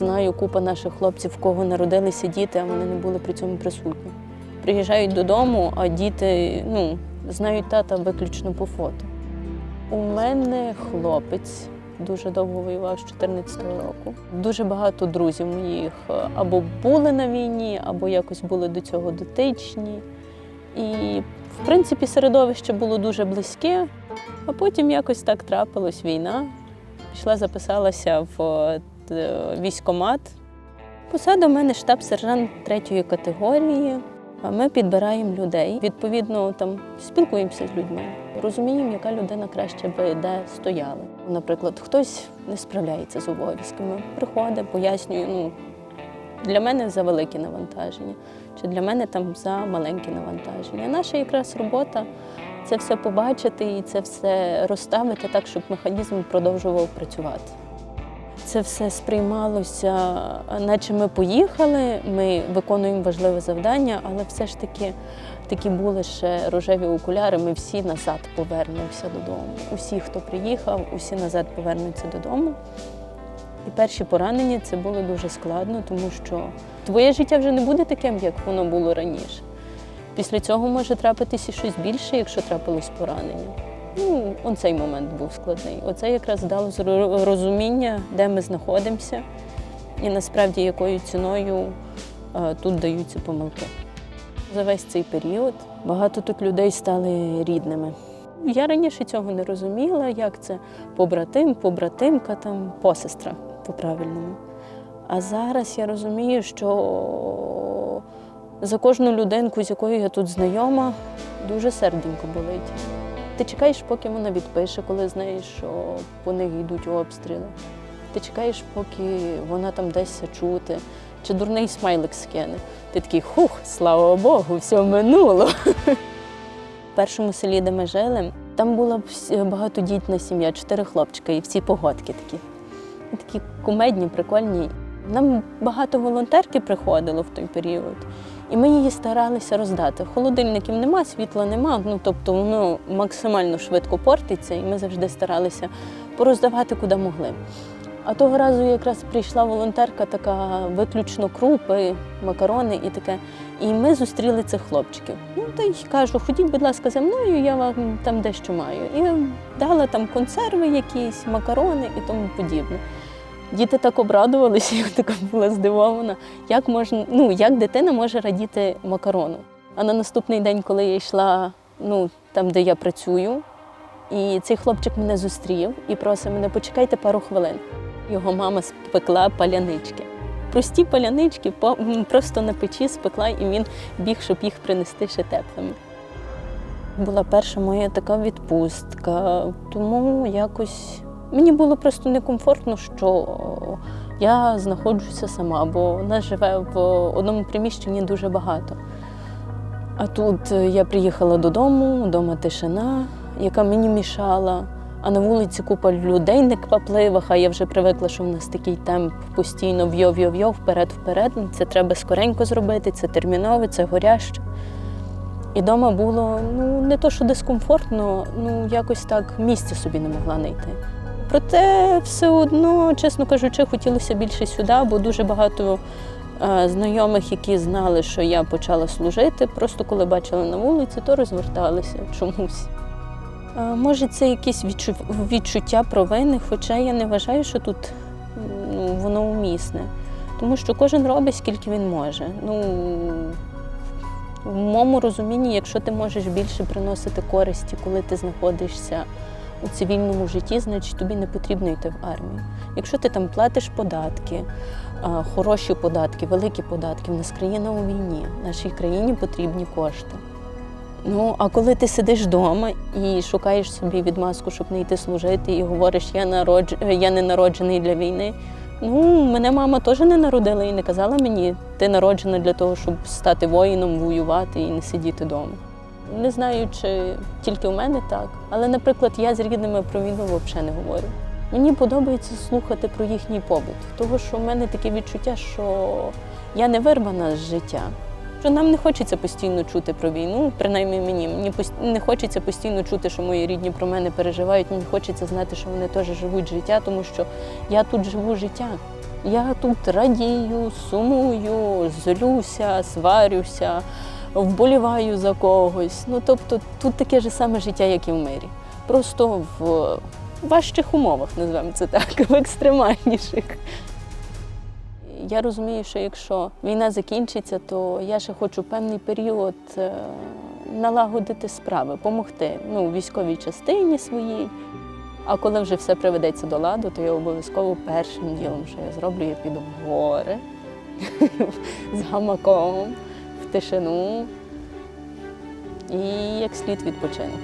Знаю купа наших хлопців, в кого народилися діти, а вони не були при цьому присутні. Приїжджають додому, а діти ну, знають тата виключно по фото. У мене хлопець дуже довго воював з 14 року. Дуже багато друзів моїх е, або були на війні, або якось були до цього дотичні. І, в принципі, середовище було дуже близьке, а потім якось так трапилась війна. Пішла, записалася в е, військкомат. Посада в мене штаб-сержант третьої категорії. Ми підбираємо людей. Відповідно, там спілкуємося з людьми, розуміємо, яка людина краще би де стояла. Наприклад, хтось не справляється з обов'язками, приходить, пояснює, ну для мене за велике навантаження, чи для мене там за маленьке навантаження. Наша якраз робота це все побачити і це все розставити так, щоб механізм продовжував працювати. Це все сприймалося, наче ми поїхали, ми виконуємо важливе завдання, але все ж таки такі були ще рожеві окуляри. Ми всі назад повернемося додому. Усі, хто приїхав, усі назад повернуться додому. І перші поранення це було дуже складно, тому що твоє життя вже не буде таким, як воно було раніше. Після цього може трапитися щось більше, якщо трапилось поранення. Ну, он цей момент був складний. Оце якраз дало розуміння, де ми знаходимося, і насправді якою ціною е, тут даються помилки. За весь цей період багато тут людей стали рідними. Я раніше цього не розуміла, як це побратим, побратимка, там, посестра по-правильному. А зараз я розумію, що за кожну людинку, з якою я тут знайома, дуже серденько болить. Ти чекаєш, поки вона відпише, коли знаєш, що по них йдуть обстріли. Ти чекаєш, поки вона там десь чути, чи дурний смайлик скине. Ти такий хух, слава Богу, все минуло. В першому селі, де ми жили, там була багатодітна сім'я, чотири хлопчика, і всі погодки такі. Такі кумедні, прикольні. Нам багато волонтерки приходило в той період, і ми її старалися роздати. Холодильників нема, світла нема, ну тобто воно максимально швидко портиться, і ми завжди старалися пороздавати куди могли. А того разу якраз прийшла волонтерка, така виключно крупи, макарони і таке. І ми зустріли цих хлопчиків. Ну та й кажу, ходіть, будь ласка, за мною, я вам там дещо маю. І дала там консерви якісь, макарони і тому подібне. Діти так обрадувалися, я така була здивована, як можна, ну як дитина може радіти макарону. А на наступний день, коли я йшла ну, там, де я працюю, і цей хлопчик мене зустрів і просить мене, почекайте пару хвилин. Його мама спекла палянички. Прості палянички просто на печі спекла, і він біг, щоб їх принести ще теплими. Була перша моя така відпустка, тому якось мені було просто некомфортно, що я знаходжуся сама, бо нас живе в одному приміщенні дуже багато. А тут я приїхала додому, вдома тишина, яка мені мішала. А на вулиці купа людей неквапливих, а я вже привикла, що в нас такий темп постійно вйо-вйо-вйо, вперед-вперед. Це треба скоренько зробити, це терміново, це горяще. І вдома було ну, не то, що дискомфортно, ну якось так місця собі не могла знайти. Проте все одно, чесно кажучи, хотілося більше сюди, бо дуже багато е, знайомих, які знали, що я почала служити, просто коли бачили на вулиці, то розверталися чомусь. Е, Може, це відчу- відчуття провини, хоча я не вважаю, що тут ну, воно умісне. Тому що кожен робить, скільки він може. Ну, в моєму розумінні, якщо ти можеш більше приносити користі, коли ти знаходишся у цивільному житті, значить тобі не потрібно йти в армію. Якщо ти там платиш податки, хороші податки, великі податки, в нас країна у війні, нашій країні потрібні кошти. Ну, а коли ти сидиш вдома і шукаєш собі відмазку, щоб не йти служити, і говориш, я народж... я не народжений для війни. Ну, мене мама теж не народила і не казала мені, ти народжена для того, щоб стати воїном, воювати і не сидіти вдома. Не знаю, чи тільки у мене так, але, наприклад, я з рідними про війну взагалі не говорю. Мені подобається слухати про їхній побут, тому що в мене таке відчуття, що я не вирвана з життя. Що нам не хочеться постійно чути про війну, принаймні мені. Мені не хочеться постійно чути, що мої рідні про мене переживають. Мені хочеться знати, що вони теж живуть життя, тому що я тут живу життя. Я тут радію, сумую, злюся, сварюся, вболіваю за когось. Ну тобто тут таке ж саме життя, як і в мирі. Просто в важчих умовах, називаємо це так, в екстремальніших. Я розумію, що якщо війна закінчиться, то я ще хочу певний період е, налагодити справи, допомогти ну, військовій частині своїй. А коли вже все приведеться до ладу, то я обов'язково першим ділом, що я зроблю, я піду в гори з гамаком, тишину і як слід відпочину.